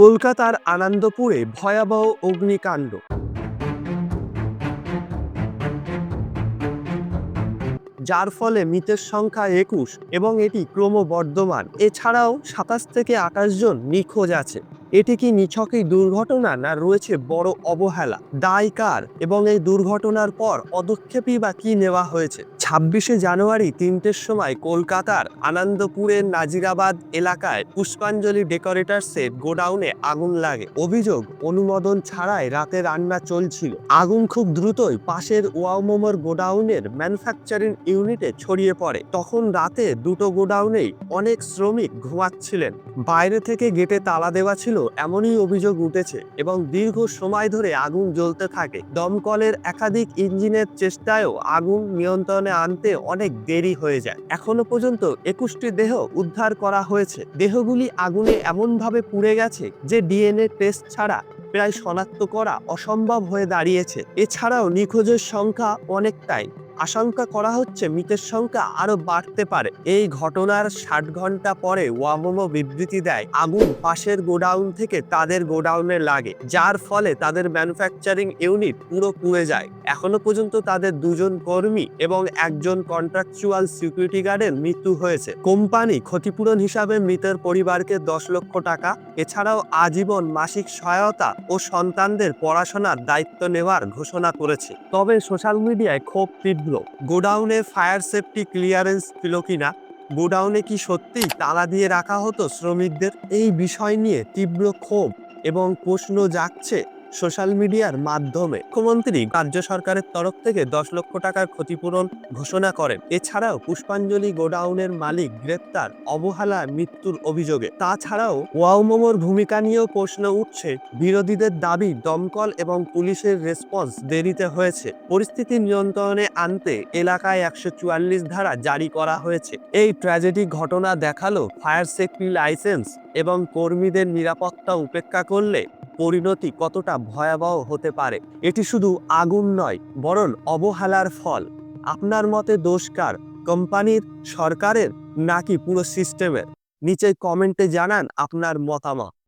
কলকাতার আনন্দপুরে ভয়াবহ অগ্নিকাণ্ড। যার ফলে মৃতের সংখ্যা একুশ এবং এটি ক্রমবর্ধমান। এছাড়াও সাতাশ থেকে আঠাশ জন নিখোঁজ আছে। এটি কি নিছকই দুর্ঘটনা না রয়েছে বড় অবহেলা, দায় কার এবং এই দুর্ঘটনার পর পদক্ষেপই বা কি নেওয়া হয়েছে? ছাব্বিশে জানুয়ারি তিনটের সময় কলকাতার আনন্দপুরের নাজিরাবাদ এলাকায় পুষ্পাঞ্জলি ডেকোরেটার্সের গোডাউনে আগুন লাগে। অভিযোগ, অনুমোদন ছাড়াই রাতে রান্না চলছিল। আগুন খুব দ্রুতই পাশের ওয়াওমোমোর গোডাউনের ম্যানুফ্যাকচারিং ইউনিটে ছড়িয়ে পড়ে। তখন রাতে দুটো গোডাউনেই অনেক শ্রমিক ঘুমাচ্ছিলেন। বাইরে থেকে গেটে তালা দেওয়া ছিল এমনই অভিযোগ উঠেছে এবং দীর্ঘ সময় ধরে আগুন জ্বলতে থাকে। দমকলের একাধিক ইঞ্জিনের চেষ্টায়ও আগুন নিয়ন্ত্রণে আনতে অনেক দেরি হয়ে যায়। এখনও পর্যন্ত একুশটি দেহ উদ্ধার করা হয়েছে। দেহগুলি আগুনে এমনভাবে পুড়ে গেছে যে ডিএনএ টেস্ট ছাড়া প্রায় শনাক্ত করা অসম্ভব হয়ে দাঁড়িয়েছে। এছাড়াও নিখোঁজের সংখ্যা অনেকটাই। আশঙ্কা করা হচ্ছে মৃতের সংখ্যা আরও বাড়তে পারে। এই ঘটনার ষাট ঘণ্টা পরে ওয়ামোমো বিবৃতি দেয়, আগুন পাশের গোডাউন থেকে তাদের গোডাউনে লাগে, যার ফলে তাদের ম্যানুফ্যাকচারিং ইউনিট পুরো পুড়ে যায়। এখনও পর্যন্ত তাদের দুজন কর্মী এবং একজন কন্ট্রাকচুয়াল সিকিউরিটি গার্ডের মৃত্যু হয়েছে। কোম্পানি ক্ষতিপূরণ হিসাবে মৃতের পরিবারকে দশ লক্ষ টাকা, এছাড়াও আজীবন মাসিক সহায়তা ও সন্তানদের পড়াশোনার দায়িত্ব নেওয়ার ঘোষণা করেছে। তবে সোশ্যাল মিডিয়ায় ক্ষোভ তীব্র। গোডাউনে ফায়ার সেফটি ক্লিয়ারেন্স ছিল কিনা? গোডাউনে কি সত্যিই তালা দিয়ে রাখা হতো শ্রমিকদের? এই বিষয় নিয়ে তীব্র ক্ষোভ এবং প্রশ্ন জাগছে সোশ্যাল মিডিয়ার মাধ্যমে মুখ্যমন্ত্রী রাজ্য সরকারের তরফ থেকে দশ লক্ষ টাকার ক্ষতিপূরণ ঘোষণা করেন। এছাড়াও পুষ্পাঞ্জলি গোডাউনের মালিক গ্রেপ্তার, অবহেলা, মৃত্যুর অভিযোগে। তাছাড়াও ওয়াউমোমোর ভূমিকা নিয়েও প্রশ্ন উঠছে। বিরোধীদের দাবি দমকল এবং পুলিশের রেসপন্স দেরিতে হয়েছে। পরিস্থিতি নিয়ন্ত্রণে আনতে এলাকায় একশো চুয়াল্লিশ ধারা জারি করা হয়েছে। এই ট্র্যাজেডি ঘটনা দেখাল ফায়ার সেফটি লাইসেন্স এবং কর্মীদের নিরাপত্তা উপেক্ষা করলে পরিণতি কতটা ভয়াবহ হতে পারে? এটি শুধু আগুন নয়, বরং অবহেলার ফল। আপনার মতে দোষকার কোম্পানির, সরকারের, নাকি পুরো সিস্টেমের? নিচে কমেন্টে জানান আপনার মতামত।